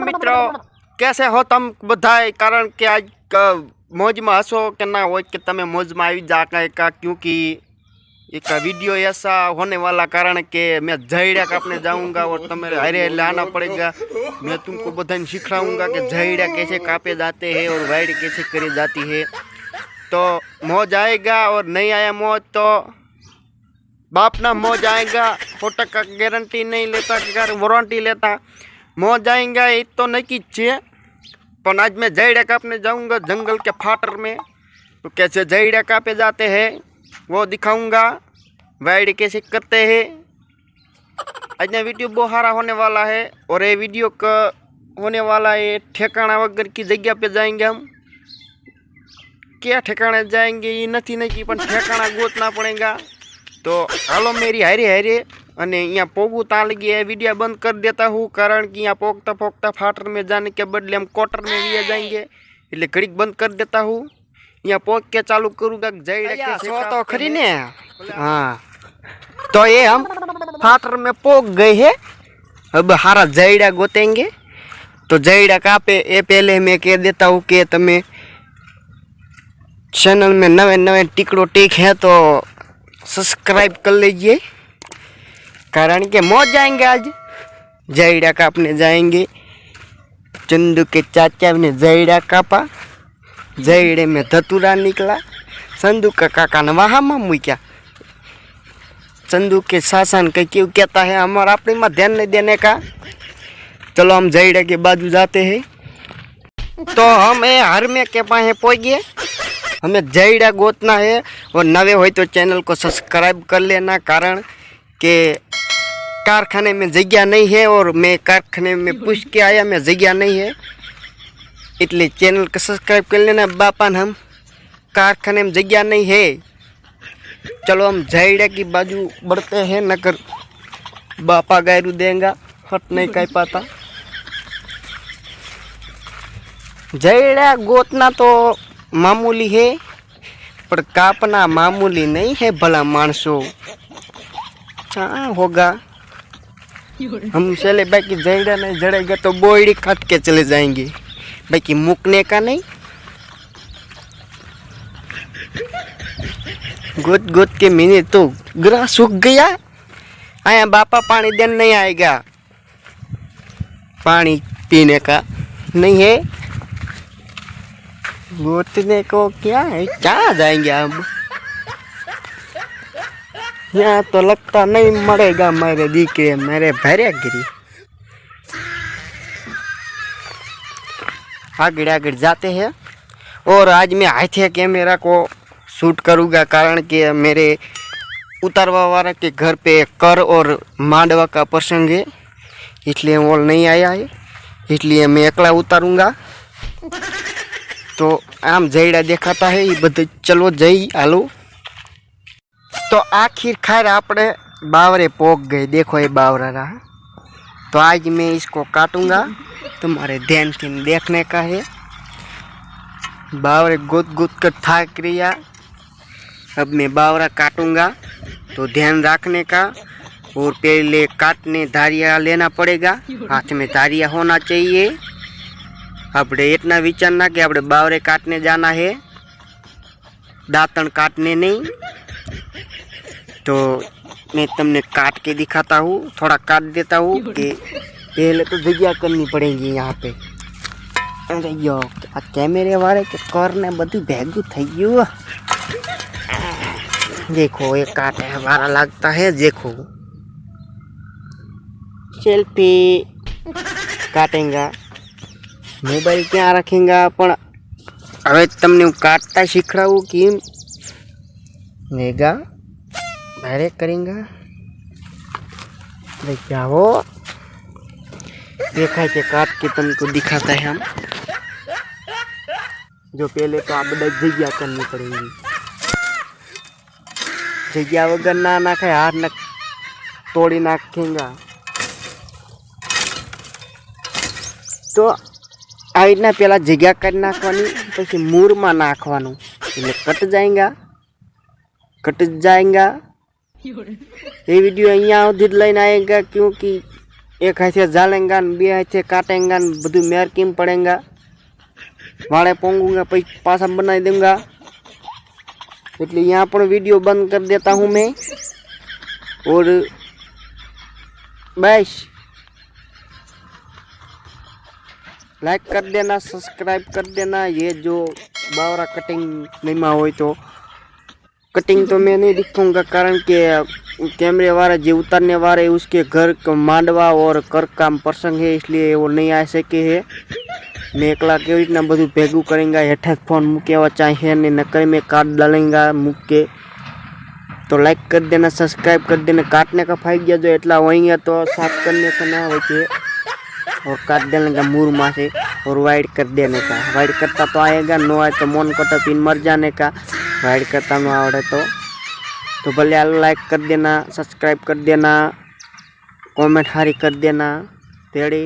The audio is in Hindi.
મિત્રો कैसे हो તમ બધાય? कारण કે આજ મોજમાં હશો કે ના હોય કે તમે मौज में आ કાંઈ का क्योंकि एक वीडियो ऐसा होने वाला कारण के मैं झैड़ा काटने जाऊँगा और तुम्हें हरे लाना पड़ेगा मैं तुमको बधाई सिखाऊँगा कि झैड़ा कैसे कापे जाते हैं और वाइड कैसे करी जाती है तो मौज आएगा और नहीं आया मौज तो बाप ना मौज आएगा फ़ोटो का गारंटी नहीं लेता वारंटी लेता मो जाएँगे तो नहीं चाहिए पर आज मैं जयडका अपने जाऊँगा, जंगल के फाटर में। तो कैसे जयडका पे जाते हैं, वो दिखाऊँगा। वाइड कैसे करते हैं। आज ना वीडियो बोहारा होने वाला है, और ये वीडियो का होने वाला है ठिकाना वगैरह की जगह पे जाएँगे हम। क्या ठिकाना जाएँगे, ये नहीं नहीं पर ठिकाना गोतना पड़ेगा। तो हलो मेरी, हरे हरे। અને અહીંયા પોગું ત્યાં લગી ये वीडियो बंद कर देता हूँ कारण कि यहाँ पोगता पोगता फाटर में जाने के बदले हम क्वार्टर में भी जाएंगे એટલે ઘડીક બંધ કરી દેતા હું અહીંયા પોગ के चालू करूँगा जय सो तो खरी ने हाँ तो ये हम फाटर में पोग गए हैं अब हारा जयड़ा गोतेंगे तो जयड़ा का पे ये पहले मैं कह देता हूँ कि तुम्हें चैनल में नवे नवे टिकड़ो टिक है तो सब्सक्राइब कर लीजिए कारण के मौत जाएँगे आज। जयड़ा कापने जाएँगे। चंदू के चाचा ने जयड़ा कापा। जयड़े में धतूरा निकला। संदू का काका ने, वहाँ, मामू क्या? चंदू के शासन का क्यों कहता है? हमारा अपने में ध्यान नहीं देने का। चलो, हम जयड़ा के बाजू जाते हैं। तो हम ये हर में के पास पहुँच गए हमें जयड़ा गोतना है। और नवे हो तो चैनल को सब्सक्राइब कर लेना, कारण के कारखाने में जगह नहीं है और मैं कारखाने में पूछ के आया, मैं जगह नहीं है। इसलिए चैनल को सब्सक्राइब कर लेना बापा हम कारखाने में जगह नहीं है। चलो, हम जयड़ा की बाजू बढ़ते हैं, नकर बापा गायरू देंगे, हट नहीं कह पाता। जयड़ा गोतना तो मामूली है, पर कापना मामूली नहीं है, भला मानसो। कहाँ होगा। हम चले, बाकी जड़े नहीं, जड़ेगा तो बोइड़ी काट के चले जाएँगे। बाकी मुकने का नहीं। गुद गुद के मिनट तो ग्रह सूख गया। आया, बापा पानी देने नहीं आएगा। पानी पीने का नहीं है। गोतने को क्या है? क्या जाएँगे हम यहाँ तो लगता नहीं मरेगा मेरे दीकरे मेरे भरे गिरी। आगे आगे जाते हैं और आज मैं हाथे कैमरा को शूट करूँगा कारण कि मेरे उतारवा वाला के घर पे कर और मांडवा का प्रसंग है, इसलिए वो नहीं आया है, इसलिए मैं अकेला उतारूँगा। तो आम जयड़ा देखाता है, ये बधे चलो जय हालो तो आखिरकार आपने बावरे पोक गए देखो ये बावरा रहा तो आज मैं इसको काटूंगा तुम्हारे ध्यान से देखने का है बावरे गुद गुद कर थाक रिया अब मैं बावरा काटूंगा तो ध्यान रखने का और पहले काटने धारिया लेना पड़ेगा हाथ में धारिया होना चाहिए આપણે इतना विचारना कि આપણે बावरे काटने जाना है दातन काटने नहीं तो मैं तुमने काट के दिखाता हूँ थोड़ा काट देता हूँ कि पहले तो जगह करनी पड़ेगी यहाँ पे अरे यो आ कैमरे वाले के करने बधी भेगू થઈ ગયું देखो ये काटे हमारा लगता है देखो सेल्फी काटेगा મોબાઈલ ક્યાં રાખેંગા પણ હવે તમને હું કાટતા શીખડાવું કેમ नेगा बाहर करेंगे देखिए वो देखा के काट के तुमको दिखाता है हम जो पहले तो आप जगह करनी पड़ेगी जगह वगैरह ना नाखे हाथ न तोड़ी नाखेंगा તો આ રીતના પહેલાં જગ્યા કરી નાખવાની પછી મૂરમાં નાખવાનું એટલે કટ જાયંગા कट जाएगा ये वीडियो अँधी लाइन आएगा क्योंकि एक हाथे जालेंगा बे हाथे काटेंगा बढ़ मेर किम पड़ेगा वाड़े पोंगूँगा पासा बना दूँगा इतने यहाँ पर वीडियो बंद कर देता हूँ मैं और बैश लाइक कर देना सब्सक्राइब कर देना ये जो बावरा कटिंग नहीं मा हो तो कटिंग तो मैं नहीं दिखाऊंगा कारण के कैमरे वाले जो उतारने वाले उसके घर का मांडवा और कर काम प्रसंग है इसलिए वो नहीं आ सके है મેં એકલા કેવી રીતના બધું ભેગું કરેંગા હેઠા જ ફોન મૂકે એવા चाहिए ને नकल में काट डालेंगा मुक के तो लाइक कर देना सब्सक्राइब कर देना काटने का फाइट गया जो इतना होएंगे तो साफ करने का ना होके और काट देने का मूर माँ से और वाइड कर देने का वाइड करता तो आएगा नो आए तो मोन कटा पिन मर जाने का वाइड करता ना आवड़े तो तो भले आलो लाइक कर देना सब्सक्राइब कर देना कमेंट हारी कर देना तेड़ी